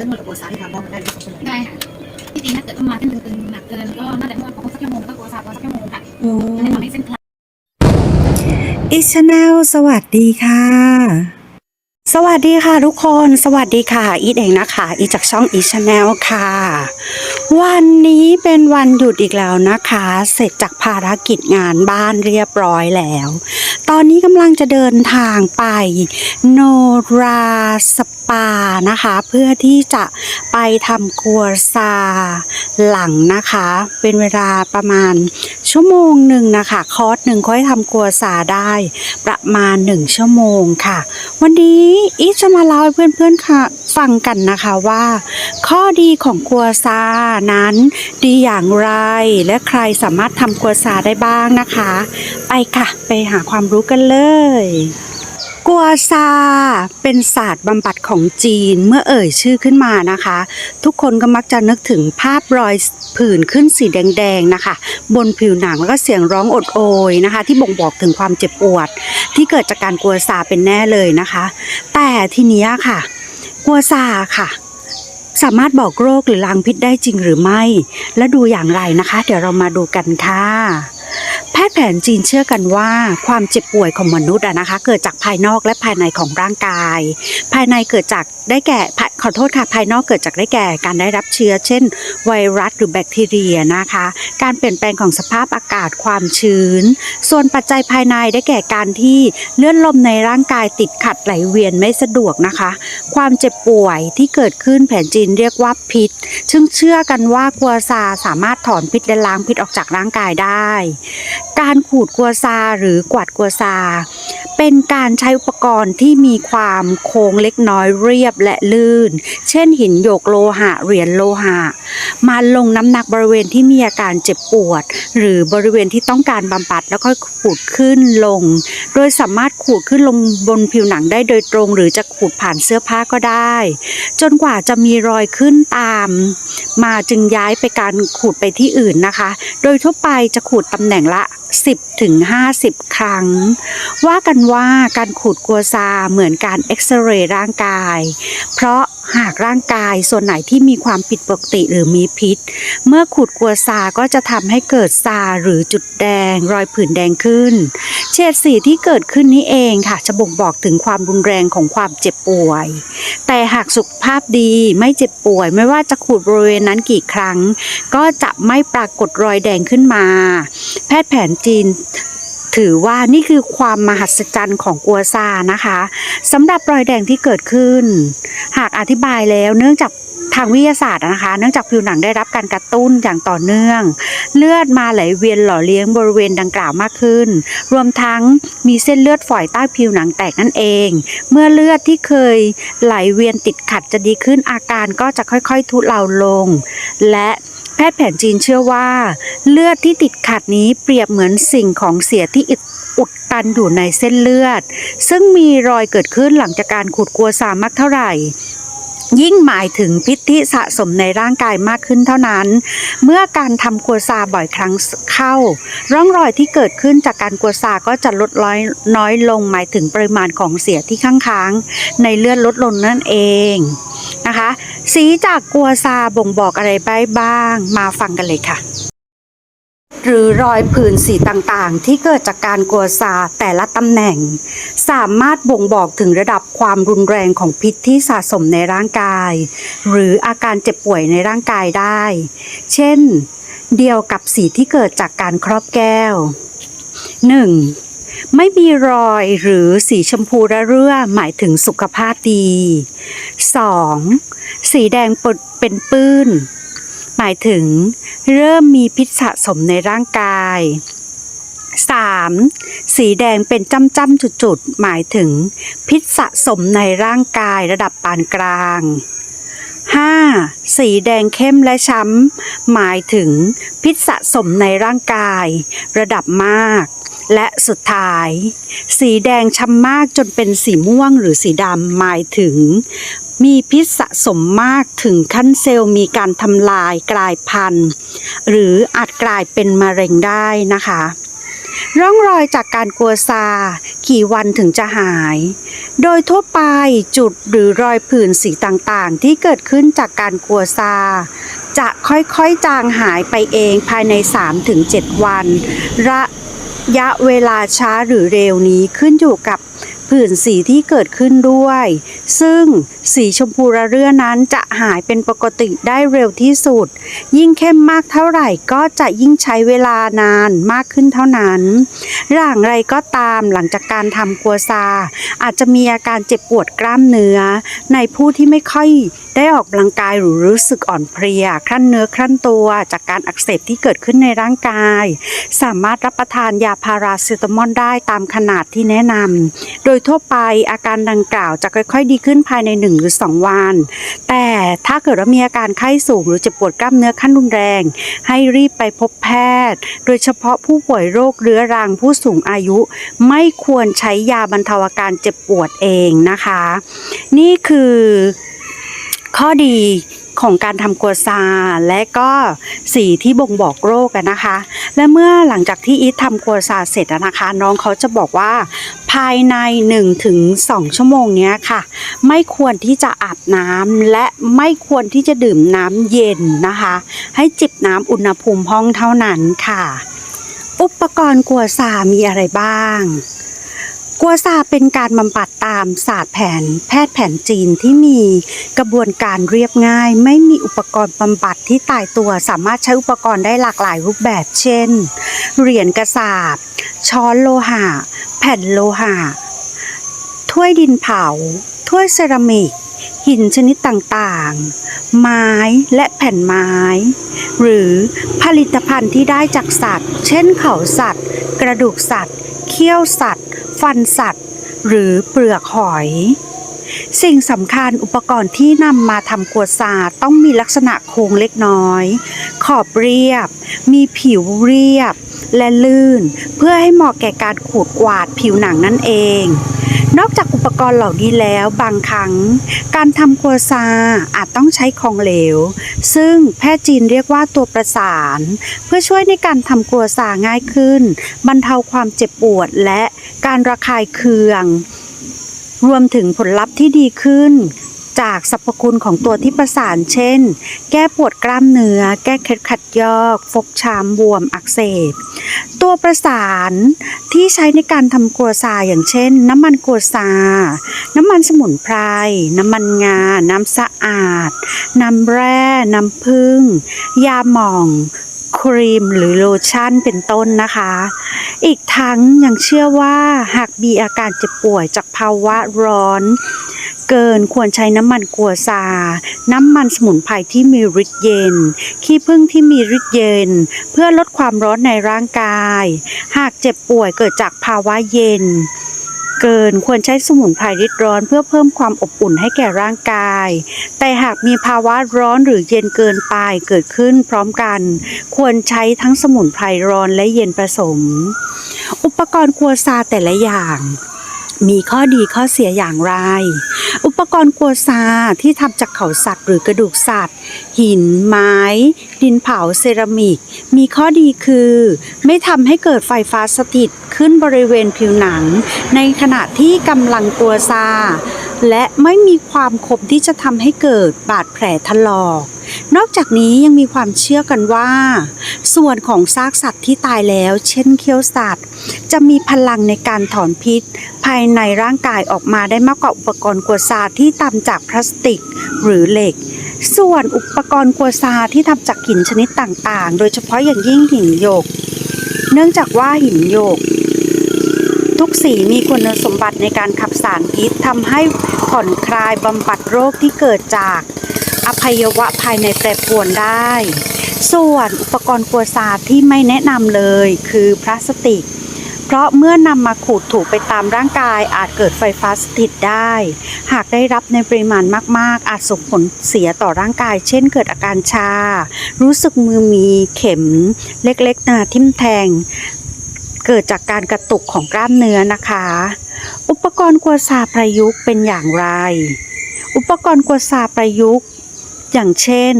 เรื่องนวดกับปวดสาที่ทำพร้อมกันได้สองชั่วโมงได้ค่ะที่จริงถ้าเกิดต้องมาเส้นตึงๆหนักเกินก็น่าจะนวดประมาณสักชั่วโมงก็กลัวสาประมาณสักชั่วโมงค่ะอืจะได้มทำให้เส้นคลายอิชแนลสวัสดีค่ะ สวัสดีค่ะทุกคน สวัสดีค่ะ อีทเองนะคะ อีทจากช่องอีชแนลค่ะ วันนี้เป็นวันหยุดอีกแล้วนะคะ เสร็จจากภารกิจงานบ้านเรียบร้อยแล้ว ตอนนี้กำลังจะเดินทางไปโนราสปานะคะ เพื่อที่จะไปทำครัวซาหลังนะคะ เป็นเวลาประมาณชั่วโมงหนึ่งนะคะ คอร์สหนึ่งค่อยทำครัวซาได้ประมาณหนึ่งชั่วโมงค่ะ วันนี้อีจะมาเล่าให้เพื่อนๆค่ะ ฟังกันนะคะว่า ข้อดีของครัวซานั้นดีอย่างไร และใครสามารถทำครัวซาได้บ้างนะคะ ไปค่ะ ไปหาความรู้กันเลยกัวซาเป็นศาสตร์บำบัดของจีนเมื่อเอ่ยชื่อขึ้นมานะคะ ทุกคนก็มักจะนึกถึงภาพรอยผื่นขึ้นสีแดงๆนะคะ บนผิวหนังแล้วก็เสียงร้องอดโอยนะคะ ที่บ่งบอกถึงความเจ็บปวด ที่เกิดจากการกัวซาเป็นแน่เลยนะคะ แต่ทีนี้ค่ะ กัวซาค่ะ สามารถบอกโรคหรือล้างพิษได้จริงหรือไม่ และดูอย่างไรนะคะ เดี๋ยวเรามาดูกันค่ะ แพทย์แผนจีนเชื่อกันว่าความเจ็บป่วยของมนุษย์นะคะ เกิดจากภายนอกและภายในของร่างกาย ภายในเกิดจากได้แก่ขอโทษค่ะภายนอกเกิดจากได้แก่การได้รับเชื้อ เช่น ไวรัสหรือแบคทีเรียนะคะ การเปลี่ยนแปลงของสภาพอากาศความชื้น ส่วนปัจจัยภายในได้แก่การที่เลือดลมในร่างกายติดขัดไหลเวียนไม่สะดวกนะคะ ความเจ็บป่วยที่เกิดขึ้นแผนจีนเรียกว่าพิษ ซึ่งเชื่อกันว่ากัวซาสามารถถอนพิษและล้างพิษออกจากร่างกายได้ การขูดกัวซาหรือกวาดกัวซา เป็นการใช้อุปกรณ์ที่มีความโค้งเล็กน้อยเรียบและลื่น เช่นหินหยกโลหะเหรียญโลหะ มาลงน้ำหนักบริเวณที่มีอาการเจ็บปวด หรือบริเวณที่ต้องการบำบัดแล้วค่อยขูดขึ้นลง โดยสามารถขูดขึ้นลงบนผิวหนังได้โดยตรง หรือจะขูดผ่านเสื้อผ้าก็ได้ จนกว่าจะมีรอยขึ้นตาม มาจึงย้ายไปการขูดไปที่อื่นนะคะ โดยทั่วไปจะขูดตำแหน่งละ 10ถึง50 ครั้ง ว่ากันว่าการขูดกัวซาเหมือนการเอ็กซเรย์ร่างกาย เพราะหากร่างกายส่วนไหนที่มีความผิดปกติหรือมีพิษ เมื่อขูดกัวซาก็จะทำให้เกิดซาหรือจุดแดง รอยผื่นแดงขึ้น เฉดสีที่เกิดขึ้นนี้เองค่ะ จะบ่งบอกถึงความรุนแรงของความเจ็บป่วย แต่หากสุขภาพดีไม่เจ็บป่วย ไม่ว่าจะขูดบริเวณนั้นกี่ครั้ง ก็จะไม่ปรากฏรอยแดงขึ้นมา แพทย์แผนจีน ถือว่านี่คือความมหัศจรรย์ของกัวซานะคะสำหรับรอยแดงที่เกิดขึ้น หากอธิบายแล้วเนื่องจากทางวิทยาศาสตร์นะคะ เนื่องจากผิวหนังได้รับการกระตุ้นอย่างต่อเนื่อง เลือดมาไหลเวียนหล่อเลี้ยงบริเวณดังกล่าวมากขึ้น รวมทั้งมีเส้นเลือดฝอยใต้ผิวหนังแตกนั่นเอง เมื่อเลือดที่เคยไหลเวียนติดขัดจะดีขึ้นอาการก็จะค่อยๆทุเลาลง และ ทย์แผนจีนเชื่อว่า เลือดที่ติดขัดนี้เปรียบเหมือนสิ่งของเสียที่อุดตันอยู่ในเส้นเลือด ซึ่งมีรอยเกิดขึ้นหลังจากการขูดกัวซามากเท่าไหร่ยิ่งหมายถึงพิษที่สะสมในร่างกายมากขึ้นเท่านั้น เมื่อการทำกัวซาบ่อยครั้งเข้า ร่องรอยที่เกิดขึ้นจากการกัวซาก็จะลดน้อยน้อยลงหมายถึงปริมาณของเสียที่ข้างค้างในเลือดลดลงนั่นเอง นะคะ สีจากกัวซาบ่งบอกอะไรไปบ้าง มาฟังกันเลยค่ะ หรือรอยผื่นสีต่างๆ ที่เกิดจากการกัวซาแต่ละตำแหน่ง สามารถบ่งบอกถึงระดับความรุนแรงของพิษที่สะสมในร่างกาย หรืออาการเจ็บป่วยในร่างกายได้ เช่น เดียวกับสีที่เกิดจากการครอบแก้ว 1. ไม่มีรอยหรือสีชมพูระเรื่อหมายถึงสุขภาพดี 2. สีแดงปดเป็นปื้น หมายถึงเริ่มมีพิษสะสมในร่างกาย 3. สีแดงเป็นจ้ำๆจุดๆ หมายถึงพิษสะสมในร่างกายระดับปานกลาง 5. สีแดงเข้มและช้ำ หมายถึงพิษสะสมในร่างกาย ระดับมาก และสุดท้าย สีแดงช้ำมากจนเป็นสีม่วงหรือสีดำหมายถึง มีพิษสะสมมากถึงขั้นเซลล์มีการทำลายกลายพันธุ์ หรืออาจกลายเป็นมะเร็งได้นะคะร่องรอยจากการกัวซากี่วันถึงจะหาย โดยทั่วไปจุดหรือรอยผื่นสีต่างๆ ที่เกิดขึ้นจากการกัวซา จะค่อยๆจางหายไปเองภายใน 3-7 วันระ ยะเวลาช้าหรือเร็วนี้ขึ้นอยู่กับผื่นสีที่เกิดขึ้นด้วย ซึ่งสีชมพูระเรื่อนั้นจะหายเป็นปกติได้เร็วที่สุด ยิ่งเข้มมากเท่าไหร่ก็จะยิ่งใช้เวลานานมากขึ้นเท่านั้นอย่างไรก็ตามหลังจากการทำกัวซา อาจจะมีอาการเจ็บปวดกล้ามเนื้อ ในผู้ที่ไม่ค่อย ได้ออกกำลังกายหรือรู้สึกอ่อนเพลียคลั่นเนื้อคลั่นตัว จากการอักเสบที่เกิดขึ้นในร่างกาย สามารถรับประทานยาพาราเซตามอลได้ตามขนาดที่แนะนำโดยทั่วไปอาการดังกล่าวจะค่อย ๆ ดีขึ้นภายใน 1 หรือ 2 วัน แต่ถ้าเกิดว่ามีอาการไข้สูงหรือเจ็บปวดกล้ามเนื้อขั้นรุนแรง ให้รีบไปพบแพทย์ โดยเฉพาะผู้ป่วยโรคเรื้อรังผู้สูงอายุ ไม่ควรใช้ยาบรรเทาอาการเจ็บปวดเองนะคะ นี่คือ ข้อดีของการทำกัวซาและก็สีที่บ่งบอกโรคอะนะคะ และเมื่อหลังจากที่อีททำกัวซาเสร็จนะคะ น้องเขาจะบอกว่าภายใน 1-2 ชั่วโมงนี้ค่ะ ไม่ควรที่จะอาบน้ำและไม่ควรที่จะดื่มน้ำเย็นนะคะ ให้จิบน้ำอุณหภูมิห้องเท่านั้นค่ะ อุปกรณ์กัวซามีอะไรบ้าง กัวซาเป็นการบำบัดตามศาสตร์แผนแพทย์แผนจีนที่มีกระบวนการเรียบง่าย ไม่มีอุปกรณ์บำบัดที่ตายตัว สามารถใช้อุปกรณ์ได้หลากหลายรูปแบบ เช่น เหรียญกระสาบ ช้อนโลหะ แผ่นโลหะ ถ้วยดินเผา ถ้วยเซรามิก หินชนิดต่างๆ ไม้และแผ่นไม้ หรือผลิตภัณฑ์ที่ได้จากสัตว์ เช่นเขาสัตว์ กระดูกสัตว์ เขี้ยวสัตว์ ฟันสัตว์ หรือเปลือกหอย สิ่งสำคัญอุปกรณ์ที่นำมาทำกัวซาต้องมีลักษณะโค้งเล็กน้อย ขอบเรียบ มีผิวเรียบและลื่น เพื่อให้เหมาะแก่การขูดกวาดผิวหนังนั่นเอง นอกจากอุปกรณ์เหล่านี้แล้วบางครั้ง การทำกัวซาอาจต้องใช้ของเหลว ซึ่งแพทย์จีนเรียกว่าตัวประสาน เพื่อช่วยในการทำกัวซาง่ายขึ้น บรรเทาความเจ็บปวดและการระคายเคือง รวมถึงผลลัพธ์ที่ดีขึ้น จากสรรพคุณของตัวที่ประสานเช่น แก้ปวดกล้ามเนื้อ แก้เคล็ดขัดยอก ฟกช้ำบวมอักเสบ ตัวประสานที่ใช้ในการทำกัวซาอย่างเช่น น้ำมันกัวซา น้ำมันสมุนไพร น้ำมันงา น้ำสะอาด น้ำแร่ น้ำผึ้ง ยาหม่องครีมหรือโลชั่นเป็นต้นนะคะ อีกทั้งยังเชื่อว่าหากมีอาการเจ็บป่วยจากภาวะร้อน เกินควรใช้น้ำมันกัวซา น้ำมันสมุนไพรที่มีฤทธิ์เย็น ขี้ผึ้งที่มีฤทธิ์เย็น เพื่อลดความร้อนในร่างกาย หากเจ็บป่วยเกิดจากภาวะเย็น เกินควรใช้สมุนไพรริดร้อนเพื่อเพิ่มความอบอุ่นให้แก่ร่างกาย แต่หากมีภาวะร้อนหรือเย็นเกินไปเกิดขึ้นพร้อมกัน ควรใช้ทั้งสมุนไพรร้อนและเย็นผสม อุปกรณ์ครัวซาแต่ละอย่างมีข้อดีข้อเสียอย่างไร อุปกรณ์กัวซาที่ทำจากเขาสัตว์หรือกระดูกสัตว์ หิน ไม้ ดินเผาเซรามิก มีข้อดีคือ ไม่ทำให้เกิดไฟฟ้าสถิตขึ้นบริเวณผิวหนัง ในขณะที่กำลังกัวซาและไม่มีความคมที่จะทำให้เกิดบาดแผลถลอก นอกจากนี้ยังมีความเชื่อกันว่า ส่วนของซากสัตว์ที่ตายแล้ว เช่นเขี้ยวสัตว์ จะมีพลังในการถอนพิษ ภายในร่างกายออกมาได้มากกว่าอุปกรณ์กัวซาที่ทำจากพลาสติกหรือเหล็ก ส่วนอุปกรณ์กัวซาที่ทำจากหินชนิดต่างๆ โดยเฉพาะอย่างยิ่งหินหยก เนื่องจากว่าหินหยกทุกสีมีคุณสมบัติในการขับสารพิษทำให้ผ่อนคลายบำบัดโรคที่เกิดจาก อภัยวะภายในแปรปรวนได้ ส่วนอุปกรณ์กัวซาที่ไม่แนะนำเลยคือพลาสติก เพราะเมื่อนำมาขูดถูกไปตามร่างกายอาจเกิดไฟฟ้าสถิตได้ หากได้รับในปริมาณมาก ๆ อาจส่งผลเสียต่อร่างกาย เช่นเกิดอาการชา รู้สึกมือมีเข็มเล็กๆนาทิ่มแทง เกิดจากการกระตุกของกล้ามเนื้อนะคะ อุปกรณ์กัวซาประยุกต์เป็นอย่างไรอุปกรณ์กัวซาประยุกต์ อย่างเช่น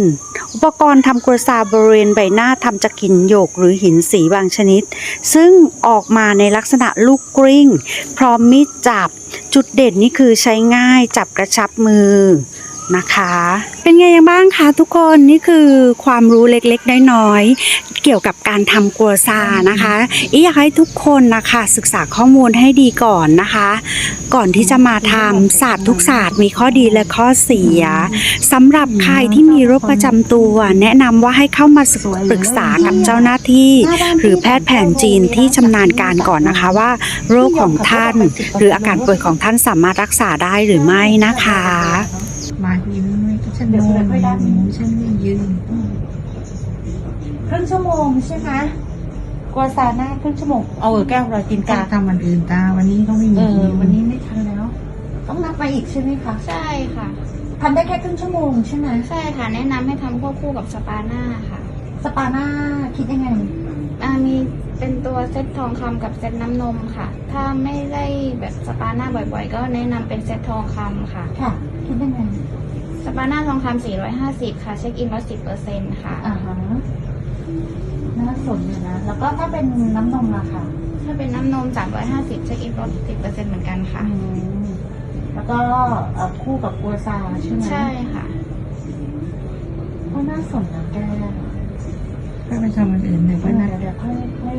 อุปกรณ์ทำกัวซาบริเวณใบหน้าทำจากหินหยกหรือหินสีบางชนิด ซึ่งออกมาในลักษณะลูกกริ้ง พร้อมมีดจับ จุดเด่นนี่คือใช้ง่ายจับกระชับมือ นะคะ เป็นไงยังบ้างคะทุกคนนี่คือความรู้เล็กๆน้อยๆเกี่ยวกับการทำกัวซานะคะอีอยากให้ทุกคนนะคะศึกษาข้อมูลให้ดีก่อนนะคะ ก่อนที่จะมาทำศาสตร์ทุกศาสตร์มีข้อดีและข้อเสียสำหรับใครที่มีโรคประจำตัว แนะนำว่าให้เข้ามาปรึกษากับเจ้าหน้าที่ หรือแพทย์แผนจีนที่ชำนาญการก่อนนะคะว่า โรคของท่าน หรืออาการป่วยของท่านสามารถรักษาได้หรือไม่นะคะ มายืนไม่ฉันโดนฉันไม่ยืนครึ่งชั่วโมงใช่ไหมกัวซาหน้าครึ่งชั่วโมงเอาแก้วเรากินกาทำวันอื่นตา วันนี้เขาไม่เอมีอวันนี้ไม่ทันแล้ว ต้องนับมาอีกใช่ไหมคะใช่ค่ะทำได้แค่ครึ่งชั่วโมงใช่ไหมใช่ค่ะ แนะนำให้ทำควบคู่กับสปาหน้าค่ะ สปาหน้าคิดยังไงอ่ามี เป็นตัวเซตทองคำกับเซตน้ำนมค่ะ ถ้าไม่ได้แบบสปาหน้าบ่อยๆ ก็แนะนำเป็นเซตทองคำค่ะ ค่ะคิดยังไงสปาหน้าทองคำ450 ค่ะ เช็คอินลด10%ค่ะ อ่าฮะน่าสนอยู่นะ แล้วก็ถ้าเป็นน้ำนมล่ะค่ะถ้าเป็นน้ำนม350 เช็คอินลด10%เหมือนกันค่ะ อืมแล้วก็เอ่อคู่กับกัวซาใช่ไหมใช่ค่ะ ก็น่าสนนะแก ก็ไปทำวันอื่นเดี๋ยวเดี๋ก็ยวนัดเดี๋ยวค่อยค่อย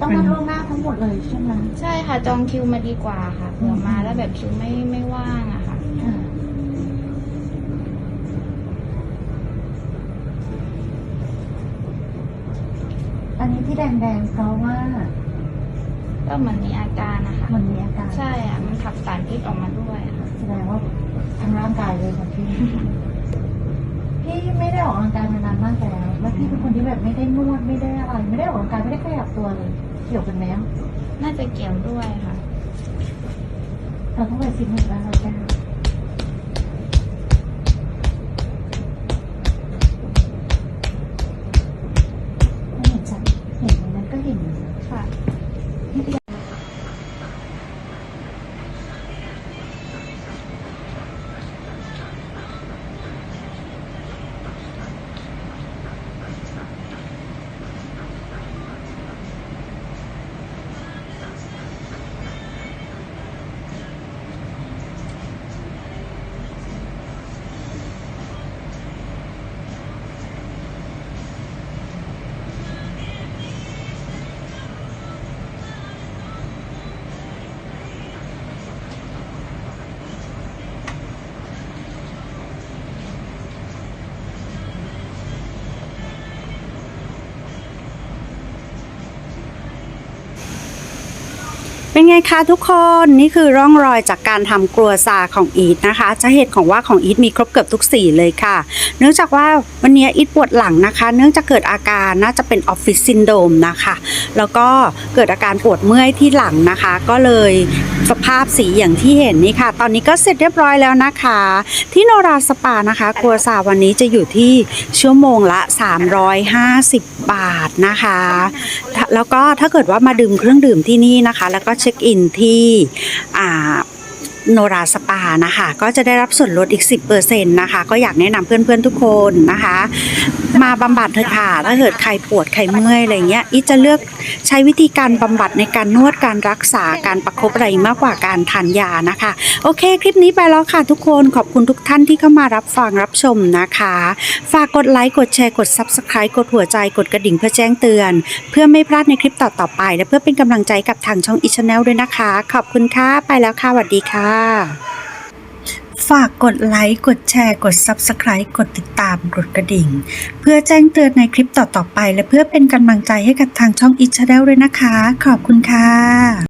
ต้องมาล่วงหน้าทั้งหมดเลยใช่ไหมใช่ค่ะจองคิวมาดีกว่าค่ะเผื่อมาแล้วแบบคิวไม่ไม่ว่างอะค่ะค่ะอันนี้ที่แดงๆเพราะว่า ก็เหมือนมีอาการนะคะมันมีอาการ ใช่อะมันขับสารพิษออกมาด้วยอะค่ะ แสดงว่าทั้งร่างกายเลยค่ะพี่ พี่ไม่ได้ออกกำลังกายมานานมากแล้ว แล้วพี่เป็นคนที่แบบไม่ได้นวดไม่ได้อะไร ไม่ได้ออกกำลังกายไม่ได้ขยับตัวเลย เกี่ยวกันไหมอะน่าจะเกี่ยวด้วยค่ะ เราต้องไปฟิตเนสแล้วเราแก้ ไงคะทุกคนนี่คือร่องรอยจากการทำกลัวซาของอีทนะคะ จะเห็นของว่าของอีทมีครบเกือบทุกสีเลยค่ะ เนื่องจากว่าวันนี้อีทปวดหลังนะคะ เนื่องจากเกิดอาการน่าจะเป็นออฟฟิศซินโดมนะคะ แล้วก็เกิดอาการปวดเมื่อยที่หลังนะคะ ก็เลยสภาพสีอย่างที่เห็นนี่ค่ะ ตอนนี้ก็เสร็จเรียบร้อยแล้วนะคะ ที่โนราสปานะคะ ครัวซาวันนี้จะอยู่ที่ชั่วโมงละ 350 บาทนะคะ แล้วก็ถ้าเกิดว่ามาดื่มเครื่องดื่มที่นี่นะคะ แล้วก็เช็คอินที่อ่า โนราสปานะคะก็จะได้รับส่วนลดอีก 10%นะคะก็อยากแนะนำเพื่อนๆทุกคนนะคะ มาบำบัดเถอะค่ะถ้าเกิดใครปวดใครเมื่อยอะไรเงี้ยอีจะเลือกใช้วิธีการบำบัดในการนวดการรักษาการประคบอะไรมากกว่าการทานยานะคะ โอเค คลิปนี้ไปแล้วค่ะทุกคนขอบคุณทุกท่านที่เข้ามารับฟังรับชมนะคะ ฝากกดไลค์กดแชร์กด Subscribe กดหัวใจกดกระดิ่งเพื่อแจ้งเตือน เพื่อไม่พลาดในคลิปต่อๆไป และเพื่อเป็นกำลังใจกับทางช่องอีชแนลด้วยนะคะ ขอบคุณค่ะไปแล้วค่ะสวัสดีค่ะฝากกดไลค์ กดแชร์ กด Subscribe กดติดตาม กดกระดิ่ง เพื่อแจ้งเตือนในคลิปต่อ ๆ ไป และเพื่อเป็นกำลังใจให้กับทางช่องอิชแนลด้วยนะคะ ขอบคุณค่ะ